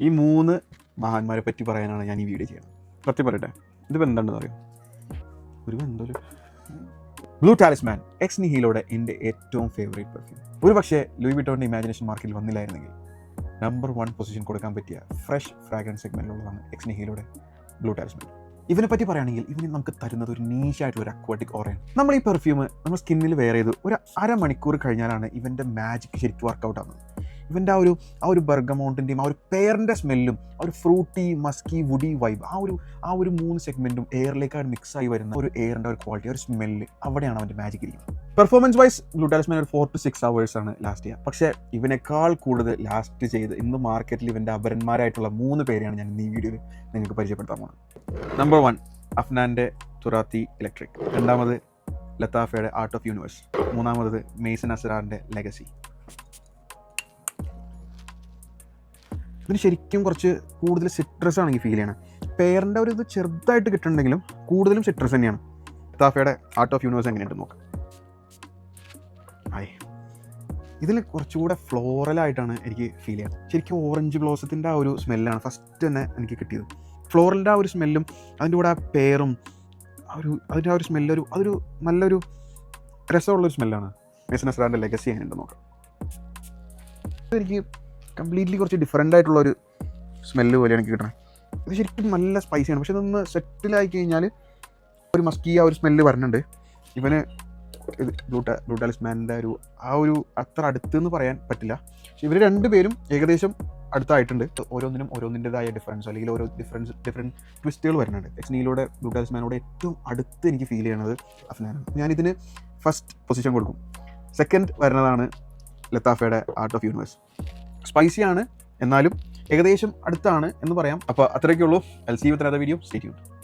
ഈ മൂന്ന് മഹാന്മാരെ പറ്റി പറയാനാണ് ഞാൻ ഈ വീഡിയോ ചെയ്യുന്നത്. സത്യം പറയട്ടെ ഇതിപ്പോൾ എന്താണെന്ന് പറയും ഒരു എന്തൊരു ബ്ലൂ ടാലിസ്മാൻ എക്സ് നിഹിയിലൂടെ എന്റെ ഏറ്റവും ഫേവറേറ്റ് പെർഫ്യൂം ഒരു പക്ഷേ ലൂയി വിട്ടോന്റെ ഇമാജിനേഷൻ മാർക്കറ്റിൽ വന്നില്ലായിരുന്നെങ്കിൽ നമ്പർ വൺ പൊസിഷൻ കൊടുക്കാൻ പറ്റിയ ഫ്രഷ് ഫ്രാഗ്രൻസ് സെഗ്മെന്റിലുള്ളതാണ് എക്സ് നിഹിയിലൂടെ ബ്ലൂ ടാലിസ്മാൻ ഇവനെ പറ്റി പറയുകയാണെങ്കിൽ ഇവന് നമുക്ക് തരുന്നത് ഒരു നീഷായിട്ടുള്ള ഒരു അക്വാട്ടിക് ഓറയാണ് നമ്മൾ ഈ പെർഫ്യൂം നമ്മൾ സ്കിന്നിൽ വെയർ ചെയ്ത് ഒരു അരമണിക്കൂർ കഴിഞ്ഞാലാണ് ഇവന്റെ മാജിക് ശരിക്കും വർക്കൗട്ട് ആവുന്നത്. ഇവന്റെ ആ ഒരു ആ ഒരു ബർഗമൗണ്ടിന്റെയും ആ ഒരു പേറിന്റെ സ്മെല്ലും ആ ഒരു ഫ്രൂട്ടി മസ്കി വുഡി വൈബ് ആ ഒരു ആ ഒരു മൂന്ന് സെഗ്മെന്റും എയറിലേക്ക് മിക്സ് ആയി വരുന്ന ഒരു എയറിന്റെ ഒരു ക്വാളിറ്റി ഒരു സ്മെല്ല് അവിടെയാണ് അവന്റെ മാജിക് ഇരിക്കുന്നത്. പെർഫോമൻസ് വൈസ് ബ്ലൂ ഗ്ലൂട്ടാലിസ്മാൻ ഒരു ഫോർ ടു സിക്സ് അവേഴ്സ് ആണ് ലാസ്റ്റ് ചെയ്യുക. പക്ഷേ ഇവനേക്കാൾ കൂടുതൽ ലാസ്റ്റ് ചെയ്ത് ഇന്ന് മാർക്കറ്റിൽ ഇവന്റെ അപരന്മാരായിട്ടുള്ള മൂന്ന് പേരെയാണ് ഞാൻ ഈ വീഡിയോയിൽ നിങ്ങൾക്ക് പരിചയപ്പെടുത്താൻ പോകുന്നത്. നമ്പർ വൺ അഫ്നാന്റെ തുറാത്തി ഇലക്ട്രിക് രണ്ടാമത് ലത്താഫയുടെ ആർട്ട് ഓഫ് യൂണിവേഴ്സ് മൂന്നാമത് മെയ്സൺ അസറാറിന്റെ ലെഗസി ഇതിന് ശരിക്കും കുറച്ച് കൂടുതൽ സിട്രസ് ആണ് എനിക്ക് ഫീൽ ചെയ്യണം. പേരിന്റെ ഒരു ഇത് ചെറുതായിട്ട് കിട്ടുന്നുണ്ടെങ്കിലും കൂടുതലും സിട്രസ് തന്നെയാണ്. താഫയുടെ ആർട്ട് ഓഫ് യൂണിവേഴ്സ് എങ്ങനെയുണ്ട് നോക്കാം. ആയി ഇതിൽ കുറച്ചുകൂടെ ഫ്ലോറലായിട്ടാണ് എനിക്ക് ഫീൽ ചെയ്യുന്നത് ശരിക്കും ഓറഞ്ച് ബ്ലോസത്തിന്റെ ആ ഒരു സ്മെല്ലാണ് ഫസ്റ്റ് തന്നെ എനിക്ക് കിട്ടിയത്. ഫ്ലോറലിന്റെ ആ ഒരു സ്മെല്ലും അതിന്റെ കൂടെ ആ പേറും ആ ഒരു അതിന്റെ ആ ഒരു സ്മെല്ലൊരു അതൊരു നല്ലൊരു രസമുള്ളൊരു സ്മെല്ലാണ് മേസൻ അസ്രാറിന്റെ ലെഗസി എങ്ങനെയുണ്ട് നോക്കാം. ഇതെനിക്ക് കംപ്ലീറ്റ്ലി കുറച്ച് ഡിഫറെന്റ് ആയിട്ടുള്ള ഒരു സ്മെല്ല് പോലെയാണ് എനിക്ക് കിട്ടണത് ഇത് ശരിക്കും നല്ല സ്പൈസിയാണ് പക്ഷെ ഇതൊന്ന് സെറ്റിലായി കഴിഞ്ഞാൽ ഒരു മസ്കി ആ ഒരു സ്മെല്ല് വരുന്നുണ്ട് ഇവന് ഇത് ബ്ലൂട്ട ബ്ലൂട്ടാലിസ്മാന്റെ ഒരു ആ ഒരു അത്ര അടുത്ത് എന്ന് പറയാൻ പറ്റില്ല. പക്ഷെ ഇവർ രണ്ടുപേരും ഏകദേശം അടുത്തായിട്ടുണ്ട്. ഓരോന്നിനും ഓരോന്നിന്റെതായ ഡിഫറൻസ് അല്ലെങ്കിൽ ഓരോ ഡിഫറൻസ് ഡിഫറെന്റ് ട്വിസ്റ്റുകൾ വരുന്നുണ്ട് എക്സ്നിയിലൂടെ ബ്ലൂട്ടാലിസ്മാനോട് ഏറ്റവും അടുത്ത് എനിക്ക് ഫീൽ ചെയ്യണത് അഫ്നാനാണ്. ഞാനിതിന് ഫസ്റ്റ് പൊസിഷൻ കൊടുക്കും. സെക്കൻഡ് വരുന്നതാണ് ലത്താഫയുടെ ആർട്ട് ഓഫ് യൂണിവേഴ്സ് സ്പൈസിയാണ് എന്നാലും ഏകദേശം അടുത്താണ് എന്ന് പറയാം. അപ്പോൾ അത്രയൊക്കെ ഉള്ളൂ. L C with video stay tune